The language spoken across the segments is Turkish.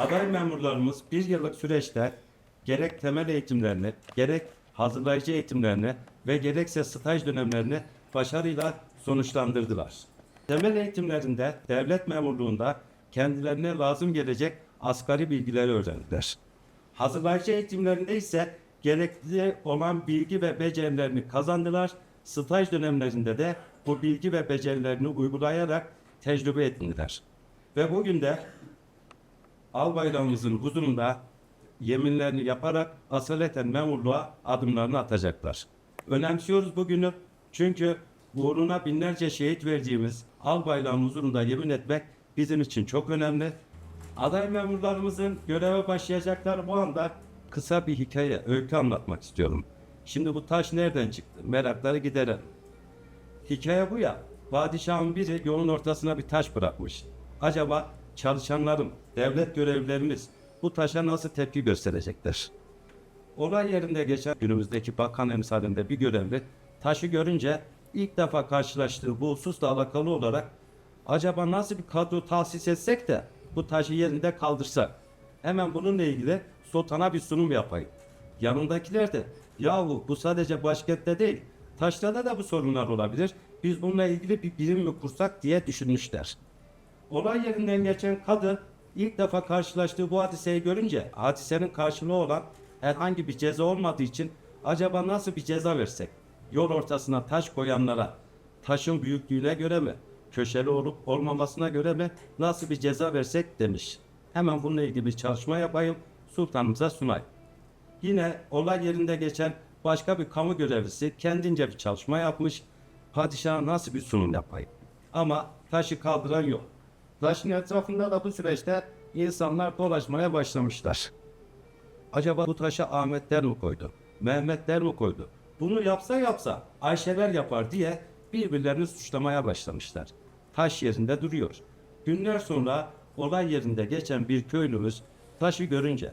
Aday memurlarımız bir yıllık süreçte gerek temel eğitimlerini, gerek hazırlayıcı eğitimlerini ve gerekse staj dönemlerini başarıyla sonuçlandırdılar. Temel eğitimlerinde, devlet memurluğunda kendilerine lazım gelecek asgari bilgileri öğrendiler. Hazırlayıcı eğitimlerinde ise gerekli olan bilgi ve becerilerini kazandılar. Staj dönemlerinde de bu bilgi ve becerilerini uygulayarak tecrübe edindiler. Ve bugün de Albayramımızın huzurunda yeminlerini yaparak asaleten memurluğa adımlarını atacaklar. Önemsiyoruz bugünü çünkü uğruna binlerce şehit verdiğimiz Albayrak'ın huzurunda yemin etmek bizim için çok önemli. Aday memurlarımızın göreve başlayacakları bu anda kısa bir hikaye, öykü anlatmak istiyorum. Şimdi bu taş nereden çıktı? Merakları giderelim. Hikaye bu ya. Padişahın biri yolun ortasına bir taş bırakmış. Acaba çalışanlarım, devlet görevlilerimiz bu taşa nasıl tepki gösterecekler? Olay yerinde geçen günümüzdeki bakan emsalinde bir görevli taşı görünce ilk defa karşılaştığı bu hususla alakalı olarak acaba nasıl bir kadro tahsis etsek de bu taşı yerinde kaldırsak? Hemen bununla ilgili sultana bir sunum yapayım. Yanındakiler de yahu bu sadece başkentte değil taşrada da bu sorunlar olabilir. Biz bununla ilgili bir birim mi kursak diye düşünmüşler. Olay yerinden geçen kadın ilk defa karşılaştığı bu hadiseyi görünce hadisenin karşılığı olan herhangi bir ceza olmadığı için acaba nasıl bir ceza versek? Yol ortasına taş koyanlara taşın büyüklüğüne göre mi? Köşeli olup olmamasına göre mi? Nasıl bir ceza versek demiş. Hemen bununla ilgili bir çalışma yapayım. Sultanımıza sunayım. Yine olay yerinde geçen başka bir kamu görevlisi kendince bir çalışma yapmış. Padişaha nasıl bir sunum yapayım? Ama taşı kaldıran yok. Taşın etrafında da bu süreçte insanlar dolaşmaya başlamışlar. Acaba bu taşı Ahmetler mi koydu? Mehmetler mi koydu? Bunu yapsa yapsa Ayşeler yapar diye birbirlerini suçlamaya başlamışlar. Taş yerinde duruyor. Günler sonra olay yerinde geçen bir köylümüz taşı görünce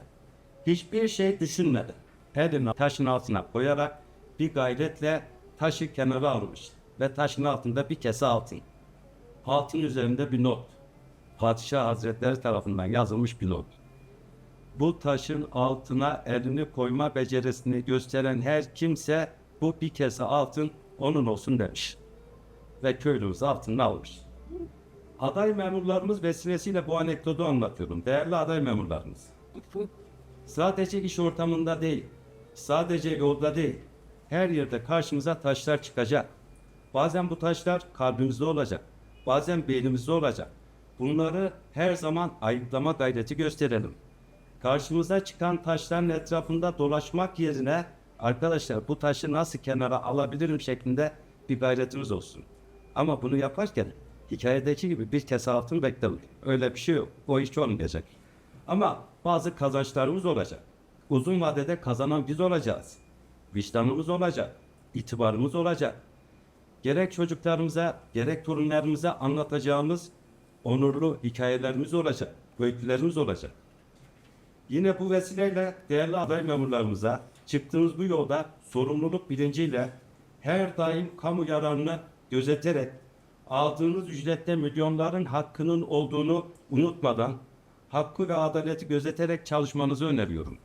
hiçbir şey düşünmedi. Elini taşın altına koyarak bir gayretle taşı kenara almış ve taşın altında bir kese altın. Altın üzerinde bir not. Padişah Hazretleri tarafından yazılmış bir not. Bu taşın altına elini koyma becerisini gösteren her kimse bu bir kese altın onun olsun demiş. Ve köylümüz altını almış. Aday memurlarımız vesilesiyle bu anekdotu anlatıyorum. Değerli aday memurlarımız. Sadece iş ortamında değil, sadece yolda değil, her yerde karşımıza taşlar çıkacak. Bazen bu taşlar kalbimizde olacak, bazen beynimizde olacak. Bunları her zaman ayıklama gayreti gösterelim. Karşımıza çıkan taşların etrafında dolaşmak yerine arkadaşlar bu taşı nasıl kenara alabilirim şeklinde bir gayretimiz olsun. Ama bunu yaparken hikayedeki gibi bir kese altın beklemeyin. Öyle bir şey yok. O iş olmayacak. Ama bazı kazançlarımız olacak. Uzun vadede kazanan biz olacağız. Vicdanımız olacak. itibarımız olacak. Gerek çocuklarımıza, gerek torunlarımıza anlatacağımız onurlu hikayelerimiz olacak. Öykülerimiz olacak. Yine bu vesileyle değerli aday memurlarımıza çıktığımız bu yolda sorumluluk bilinciyle her daim kamu yararını gözeterek aldığınız ücrette milyonların hakkının olduğunu unutmadan hakkı ve adaleti gözeterek çalışmanızı öneriyorum.